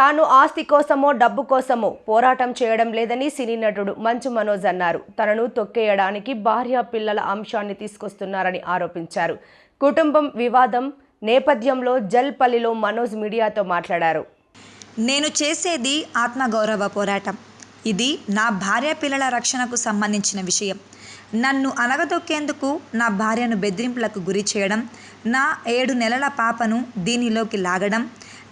తాను ఆస్తి కోసమో డబ్బు కోసమో పోరాటం చేయడం లేదని సినీ నటుడు మంచు మనోజ్ అన్నారు. తనను తొక్కేయడానికి భార్య పిల్లల అంశాన్ని తీసుకొస్తున్నారని ఆరోపించారు. కుటుంబం వివాదం నేపథ్యంలో జల్పల్లిలో మనోజ్ మీడియాతో మాట్లాడారు. నేను చేసేది ఆత్మగౌరవ పోరాటం. ఇది నా భార్య పిల్లల రక్షణకు సంబంధించిన విషయం. నన్ను అనగదొక్కేందుకు నా భార్యను బెదిరింపులకు గురి చేయడం నా ఏడు నెలల పాపను దీనిలోకి లాగడం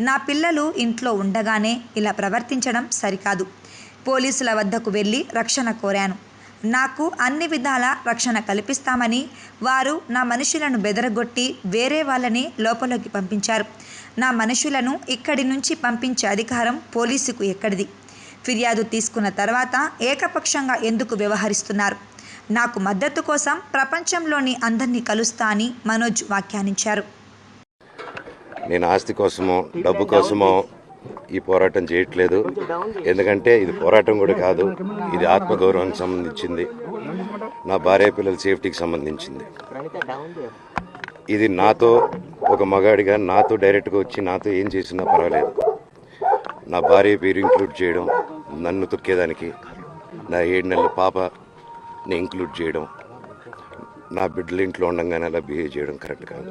నా పిల్లలు ఇంట్లో ఉండగానే ఇలా ప్రవర్తించడం సరికాదు. పోలీసుల వద్దకు వెళ్ళి రక్షణ కోరాను. నాకు అన్ని విధాల రక్షణ కల్పిస్తామని వారు నా మనుషులను బెదరగొట్టి వేరే వాళ్ళని లోపలికి పంపించారు. నా మనుషులను ఇక్కడి నుంచి పంపించే అధికారం పోలీసుకు ఎక్కడిది? ఫిర్యాదు తీసుకున్న తర్వాత ఏకపక్షంగా ఎందుకు వ్యవహరిస్తున్నారు? నాకు మద్దతు కోసం ప్రపంచంలోని అందరినీ కలుస్తా అని మనోజ్ వ్యాఖ్యానించారు. నేను ఆస్తి కోసమో డబ్బు కోసమో ఈ పోరాటం చేయట్లేదు. ఎందుకంటే ఇది పోరాటం కూడా కాదు ఇది ఆత్మగౌరవానికి సంబంధించింది. నా భార్య పిల్లల సేఫ్టీకి సంబంధించింది. ఇది నాతో ఒక మగాడిగా నాతో డైరెక్ట్గా వచ్చి నాతో ఏం చేసినా పర్వాలేదు. నా భార్య పేరు ఇంక్లూడ్ చేయడం నన్ను తొక్కేదానికి నా ఏడు నెలల పాపని ఇంక్లూడ్ చేయడం నా బిడ్డల ఇంట్లో ఉండగానే అలా బిహేవ్ చేయడం కరెక్ట్ కాదు.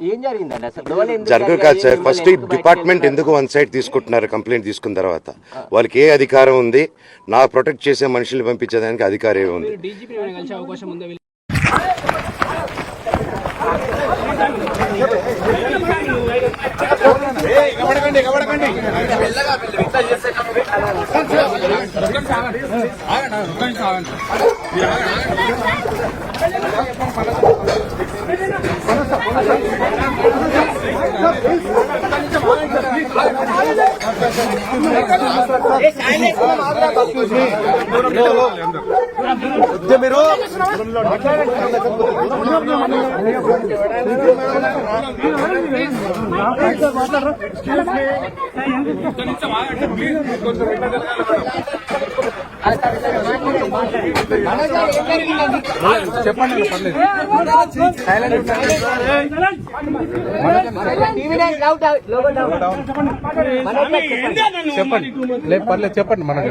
ఏం జరిగిందండి? అసలు జరగదు కాదు సార్? ఫస్ట్ డిపార్ట్మెంట్ ఎందుకు వన్ సైడ్ తీసుకుంటున్నారు? కంప్లైంట్ తీసుకున్న తర్వాత. వాళ్ళకి ఏ అధికారం ఉంది? నా ప్రొటెక్ట్ చేసే మనుషుల్ని పంపించేదానికి అధికారం ఉందా? TV nine down. చెప్పండి లేదు పర్లేదు చెప్పండి మనకు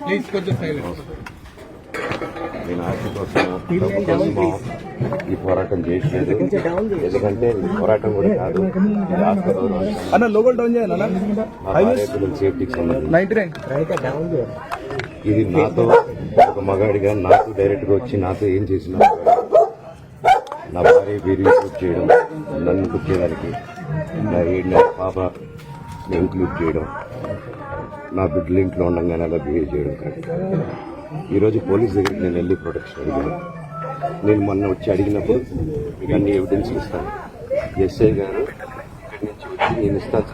ప్లీజ్ కొంచెం సైలెంట్ నేను కోసమో ఈ పోరాటం చేయట్లేదు ఎందుకంటే పోరాటం కూడా కాదు. అన్న లోగో డౌన్ పిల్లల సేఫ్టీకి సంబంధించి నైన్టీ నైన్ ఇది నాతో ఒక మగాడిగా నాకు డైరెక్ట్గా వచ్చి నాతో ఏం చేసిన నా భార్య పేరు ఇంక్లూడ్ చేయడం నన్ను తొక్కేదానికి నా ఏడు నెలల పాప ఇంక్లూడ్ చేయడం నా బిడ్డలు ఇంట్లో ఉండగానే అలా బిహేవ్ చేయడం కరెక్ట్ ఈరోజు పోలీస్ దగ్గరికి నేను వెళ్ళి ప్రొటెక్షన్ అడిగాను. నేను మొన్న వచ్చి అడిగినప్పుడు మీకు అన్ని ఎవిడెన్స్ ఇస్తాను. ఎస్ఐ గారు ఇక్కడి నుంచి వచ్చి నేను ఇస్తాను.